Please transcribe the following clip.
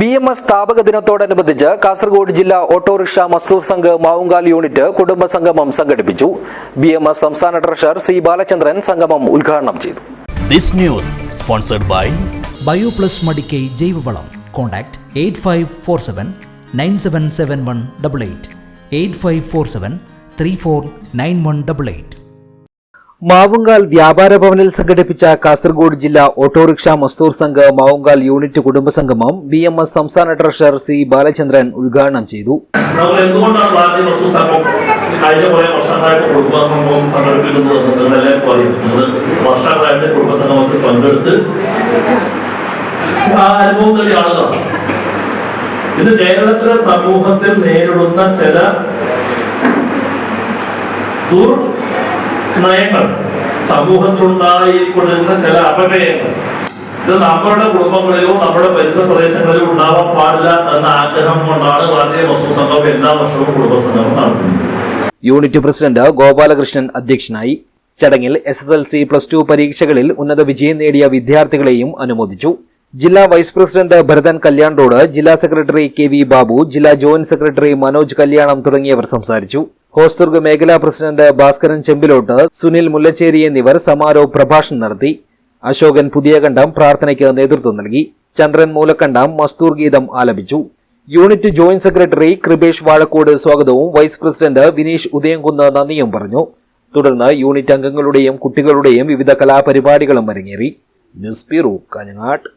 B M S സ്ഥാപക ദിനത്തോടനുബന്ധിച്ച് കാസർഗോഡ് ജില്ലാ ഓട്ടോറിക്ഷ മസൂർ സംഘ് മാവുങ്കാൽ യൂണിറ്റ് കുടുംബ സംഗമം സംഘടിപ്പിച്ചു. ബി എം എസ് സംസ്ഥാന ട്രഷറർ സി ബാലചന്ദ്രൻ സംഗമം ഉദ്ഘാടനം ചെയ്തു. This news sponsored by Bioplus Madikai ജൈവവളം. Contact eight five four seven nine seven seven one double eight. Eight five four seven three four nine one double eight. Mavungal വ്യാപാര ഭവനിൽ സംഘടിപ്പിച്ച കാസർഗോഡ് ജില്ലാ autorickshaw Mazdoor Sangh Mavungal unit കുടുംബസംഗമം B M S സംസ്ഥാന treasurer C Balachandran ഉദ്ഘാടനം ചെയ്തു. കഴിഞ്ഞ കുറെ വർഷങ്ങളായിട്ട് സംഘടിപ്പിക്കുന്നത് പങ്കെടുത്ത് ആ അനുഭവം ആളുകളാണ്. കേരളത്തിലെ സമൂഹത്തിൽ നേരിടുന്ന ചില ദുർനയങ്ങൾ സമൂഹത്തിലുണ്ടായിക്കൊണ്ടിരുന്ന ചില അപജയങ്ങൾ. ഇത് നമ്മുടെ കുടുംബങ്ങളിലോ നമ്മുടെ പരിസര പ്രദേശങ്ങളിലോ ഉണ്ടാവാൻ പാടില്ല എന്ന ആഗ്രഹം കൊണ്ടാണ് ഭാരതീയ വസ്തു സംഘം എല്ലാ വർഷവും കുടുംബസംഗമം നടത്തുന്നത്. യൂണിറ്റ് പ്രസിഡന്റ് ഗോപാലകൃഷ്ണൻ അധ്യക്ഷനായി ചടങ്ങിൽ S S L C plus two പരീക്ഷകളിൽ ഉന്നത വിജയം നേടിയ വിദ്യാർത്ഥികളെയും അനുമോദിച്ചു. ജില്ലാ വൈസ് പ്രസിഡന്റ് ഭരതൻ കല്യാണ്ടോട് ജില്ലാ സെക്രട്ടറി കെ വി ബാബു ജില്ലാ ജോയിന്റ് സെക്രട്ടറി മനോജ് കല്യാണം തുടങ്ങിയവർ സംസാരിച്ചു. ഹോസ്ദുർഗ് മേഖലാ പ്രസിഡന്റ് ഭാസ്കരൻ ചെമ്പിലോട്ട് സുനിൽ മുല്ലച്ചേരി എന്നിവർ സമാരോഹ പ്രഭാഷണം നടത്തി. അശോകൻ പുതിയകണ്ഠം പ്രാർത്ഥനയ്ക്ക് നേതൃത്വം നൽകി. ചന്ദ്രൻ മൂലക്കണ്ടം മസ്തൂർ ഗീതം ആലപിച്ചു. Unit joint secretary Kripesh Vazhakode സ്വാഗതവും വൈസ് പ്രസിഡന്റ് വിനീഷ് ഉദയംകുന്ന് നന്ദിയും പറഞ്ഞു. തുടർന്ന് യൂണിറ്റ് അംഗങ്ങളുടെയും കുട്ടികളുടെയും വിവിധ കലാപരിപാടികളും അരങ്ങേറി. ന്യൂസ് ബ്യൂറോ കാഞ്ഞങ്ങാട്ട്.